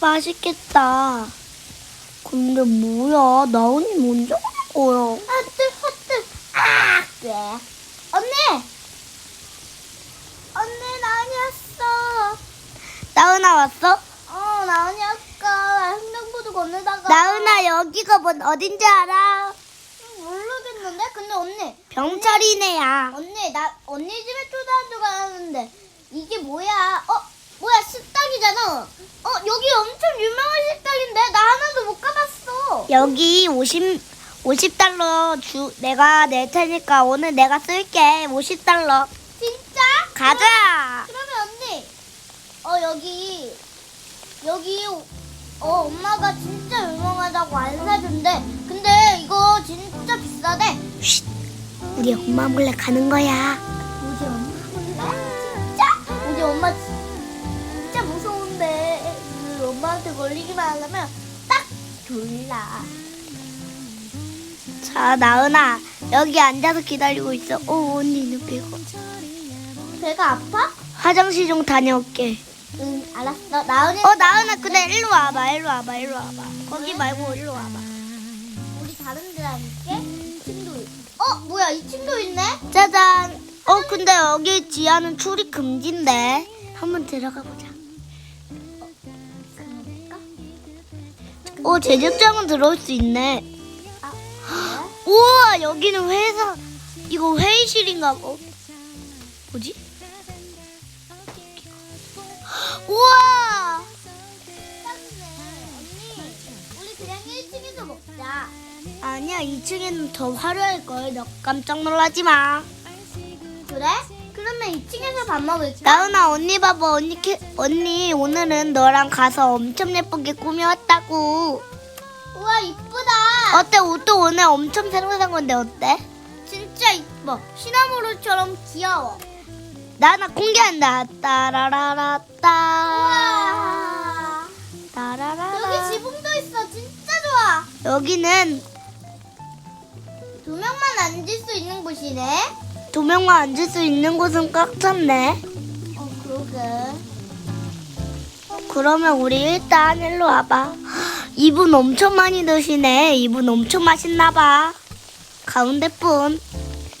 맛있겠다. 근데 뭐야? 나은이 먼저 가는 거야. 하트 하트 아 왜? 언니 언니 나은이 왔어 나은아 왔어? 어 나은이 아까 횡단보도 건너다가 나은아 여기가 뭔 어딘지 알아? 음, 모르겠는데 근데 언니 병철이네야. 언니 나 언니 집에 초등학교 가는데 이게 뭐야 어 뭐야 식당이잖아 어 여기 엄청 유명한 식당인데 나 하나도 못 가봤어 여기 50 50달러 주 내가 낼 테니까 오늘 내가 쓸게. 50달러. 진짜? 가자. 그러면 언니 어 여기 여기 어 엄마가 진짜 유명하다고 안 사준대 근데 이거 진짜 비싸대 쉿. 우리 엄마 몰래 가는 거야. 우리 엄마 몰라 진짜 우리 엄마 엄마한테 걸리기만 하려면 딱 졸라 자, 나은아. 여기 앉아서 기다리고 있어. 오, 언니는 배고. 배가 아파? 화장실 좀 다녀올게. 응 알았어 나은이 어, 나은아, 근데 일로 와봐. 일로 와봐. 일로 와봐. 거기 말고 일로 와봐. 우리 다른 데 다닐게 2층도 어 뭐야 2층도 있네 짜잔. 어, 근데 여기 지하는 출입 금지인데. 한번 들어가 보자. 어, 제작장은 들어올 수 있네. 우와, 여기는 회사. 이거 회의실인가 봐. 뭐지? 우와! 우리 그냥 1층에서 먹자. 아니야, 2층에는 더 화려할 걸. 너 깜짝 놀라지 마. 그래? 그러면 2층에서 밥 먹을까? 나은아, 언니 봐봐. 언니, 캐, 언니, 오늘은 너랑 가서 엄청 예쁘게 꾸며왔다고. 우와, 이쁘다. 어때? 옷도 오늘 엄청 새로 산 건데 어때? 진짜 이뻐. 시나모롤처럼 귀여워. 나나 공개한다. 따라라라 따. 우와. 따라라라. 여기 지붕도 있어. 진짜 좋아. 여기는 두 명만 앉을 수 있는 곳이네. 두 명만 앉을 수 있는 곳은 꽉 찼네. 어, 그러게. 그러면 우리 일단 일로 와봐. 이분 엄청 많이 드시네. 이분 엄청 맛있나봐. 가운데 분.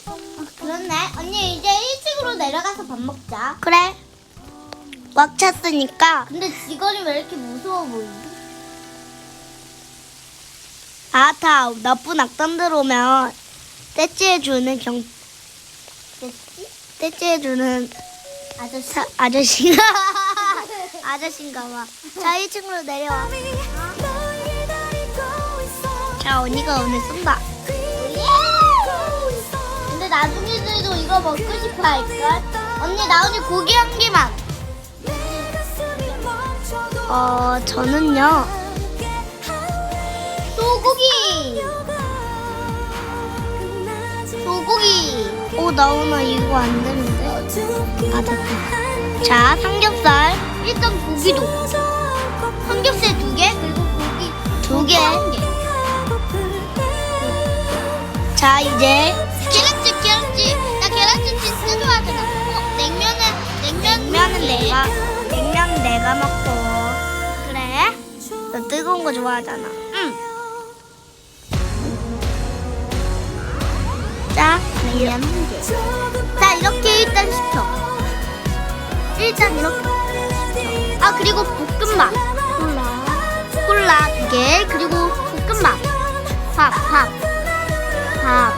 어, 그렇네. 언니, 이제 1층으로 내려가서 밥 먹자. 그래. 꽉 찼으니까. 근데 직원이 왜 이렇게 무서워 보이지? 아, 다 나쁜 악당 들어오면 떼찌해 주는 경, 떼찌해주는 아저씨? 사, 아저씨가. 아저씨인가 봐. 자, 1층으로 내려와. 자, 언니가 오늘 쏜다. 예! 근데 나중에도 이거 먹고 싶어 할걸? 언니 나 오늘 고기 한 개만 어, 저는요. 소고기 소고기 오, 나 오늘 이거 안 되는데. 아, 됐다. 자, 삼겹살 일단 고기도 삼겹살 두 개 그리고 고기 두 개. 자, 이제 계란찜 계란찜 나 계란찜 진짜 좋아하잖아 어, 냉면은 냉면 냉면은 내가, 냉면 내가 먹고. 그래? 너 뜨거운 거 좋아하잖아. 응. 자, 냉면 한 개. 자 이렇게 일단 시켜 일단 이렇게 아 그리고 볶음밥 콜라. 콜라 두 개 그리고 볶음밥 밥 밥 밥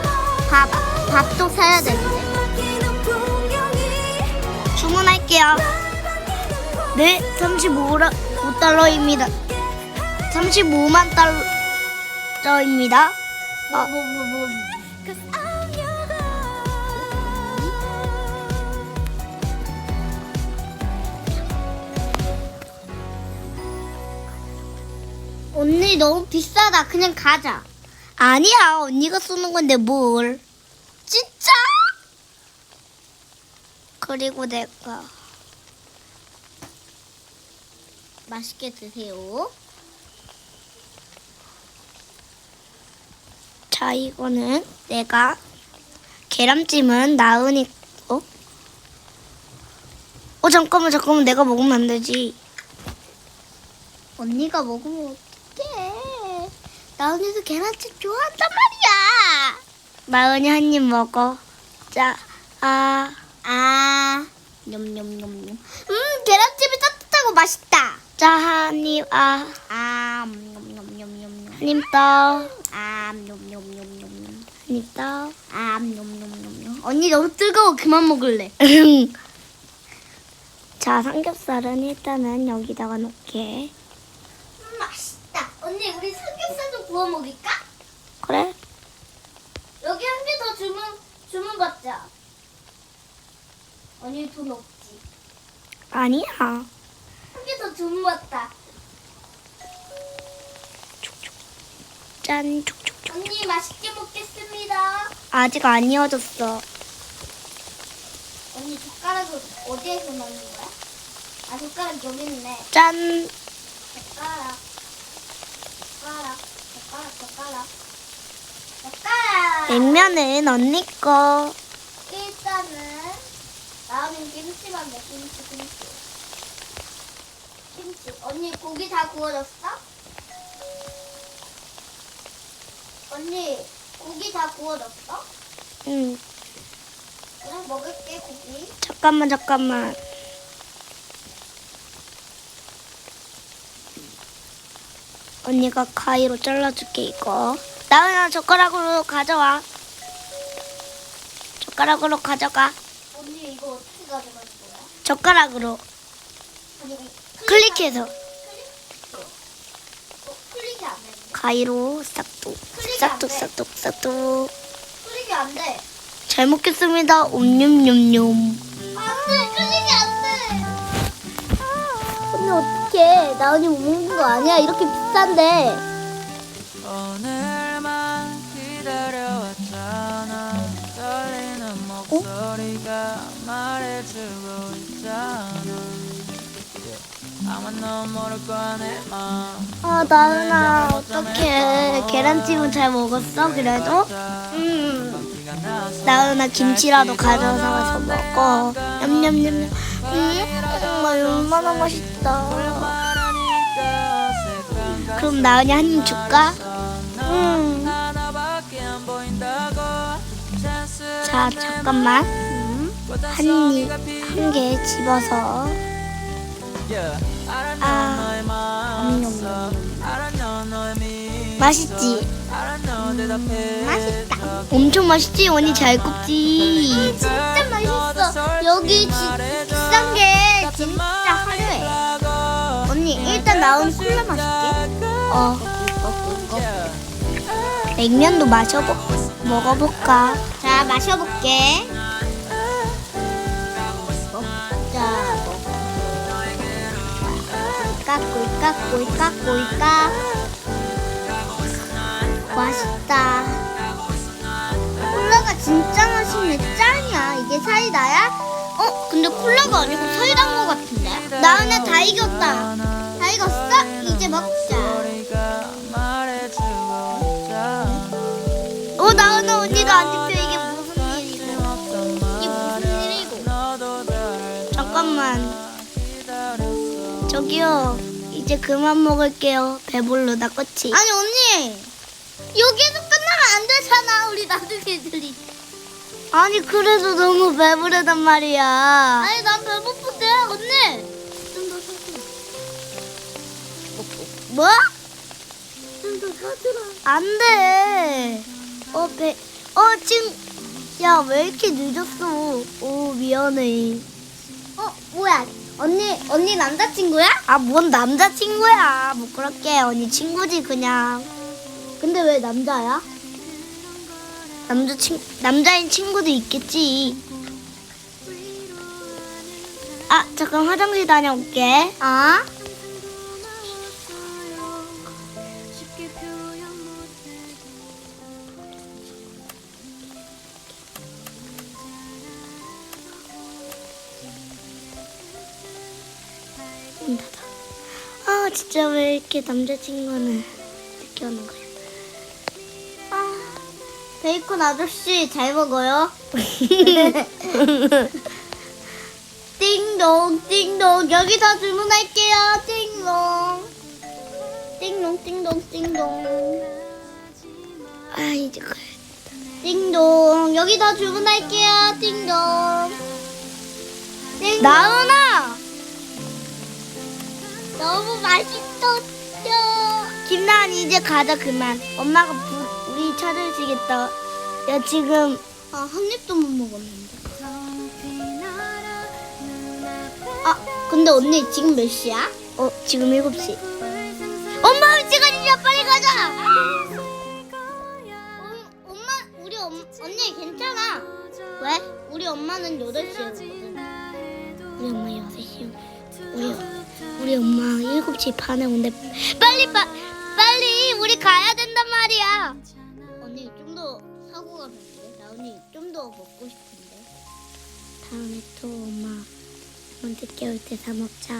밥 밥도 사야 되는데 주문할게요. 네, 35달러입니다. 35만 달러입니다. 뭐뭐 뭐 뭐 언니 너무 비싸다 그냥 가자 아니야, 언니가 쏘는 건데 뭘. 진짜? 그리고 내가 맛있게 드세요 자 이거는 내가 계란찜은 나은이 어? 어 잠깐만 잠깐만 내가 먹으면 안 되지 언니가 먹으면. 나 언니도 계란찜 좋아한단 말이야. 나은이 한 입 먹어. 자, 아, 아, 냠냠냠냠. 음, 계란찜이 따뜻하고 맛있다. 자, 한 입, 아, 아, 냠냠냠냠냠. 한입 더, 아, 냠냠냠냠냠. 한입 더. 아, 냠냠냠냠. 언니 너무 뜨거워. 그만 먹을래. 자, 삼겹살은 일단은 여기다가 놓게. 언니, 우리 삼겹살도 구워 먹을까? 그래? 여기 한 개 더 주문 주문 받자. 언니 돈 없지? 아니야. 한 개 더 주문 받다. 짠. 언니 맛있게 먹겠습니다. 아직 안 이어졌어. 언니 젓가락을 어디에서 넣는 거야? 아 젓가락 여기 있네. 짠. 젓가락. 젓가락. 젓가락. 젓가락. 젓가락. 냉면은 언니 거. 일단은 나오는 김치 만들 김치 김치. 김치. 언니 고기 다 구워졌어? 언니 고기 다 구워졌어? 응. 그래 먹을게 고기. 잠깐만, 잠깐만. 언니가 가위로 잘라줄게, 이거. 나은아, 젓가락으로 가져와. 젓가락으로 가져가. 언니 이거 어떻게 가져가는 거야? 젓가락으로. 아니 클릭해서. 어, 클릭이 안 돼. 가위로 싹둑. 싹둑, 싹둑, 싹둑. 클릭이 안 돼. 잘 먹겠습니다. 옴뇸뇸뇸. 안 돼. 클릭이 안 돼. 언니 어떡해. 나 언니 못 먹는 거 아니야. 이렇게 비싼데. 목소리가 말해주고 있잖아. 아마 넌 모를 거야 내 마음 아, 나은아, 어떡해. 계란찜은 잘 먹었어, 그래도? 음. 나은아, 김치라도 가져와서 와서 먹어. 냠냠냠. 음, 정말 얼마나 맛있다. 그럼 나은이 한 입 줄까? 음. 하나밖에 안 보인다고 자, 잠깐만. 한 입, 한 개 집어서. 아, 맛있지? 맛있다. 엄청 맛있지? 언니 잘 굽지? 진짜 맛있어. 여기 지, 비싼 게 진짜 화려해. 언니 일단 나온 콜라 마실게. 어, 이거 이거. 냉면도 마셔보, 먹어볼까? 자 마셔볼게. 꿀깍 꿀깍 꿀깍 꿀깍. 맛있다. 콜라가 진짜 맛있네. 짱이야. 이게 사이다야? 어? 근데 콜라가 아니고 사이다인 것 같은데? 나은아 다 이겼다. 저기요, 이제 그만 먹을게요. 배불러다, 그치? 아니 언니 여기에서 끝나면 안 되잖아. 우리 나중에 들이. 아니, 그래도 너무 배부르단 말이야. 아니 난 배고픈데 언니. 좀 더 사줘. 뭐? 좀 더 사주라. 안 돼. 어, 배, 어, 지금, 야, 왜 이렇게 늦었어? 오, 미안해. 어 뭐야? 언니 언니 남자친구야? 아, 뭔 남자친구야. 뭐, 그렇게, 언니 친구지, 그냥. 근데 왜 남자야? 남자친, 남자인 친구도 있겠지. 아, 잠깐 화장실 다녀올게. 아? 문 닫아. 아, 진짜 왜 이렇게 남자친구는 늦게 오는 거야? 아 베이컨 아저씨 잘 먹어요. 띵동 띵동 여기서 주문할게요. 띵동. 띵동 띵동 띵동 아 이제 가야 띵동 여기다 주문할게요 띵동 띵동 나훈아 너무 맛있었죠. 김나은 이제 가자 그만. 엄마가 부, 우리 찾으시겠다. 야 지금. 아 한 입도 못 먹었는데. 아 근데 언니 지금 몇 시야? 어 지금 7시. 엄마 시간이야 빨리 가자! 음, 엄마 우리 엄, 언니 괜찮아. 왜? 우리 엄마는 8시에 오거든. 우리 엄마 6시 우리, 우리 엄마 7시 반에 온대. 빨리 빠, 빨리 우리 가야 된단 말이야. 언니 좀 더 사고 가면 돼? 나 언니 좀 더 먹고 싶은데. 다음에 또 엄마 먼저 깨울 때 사 먹자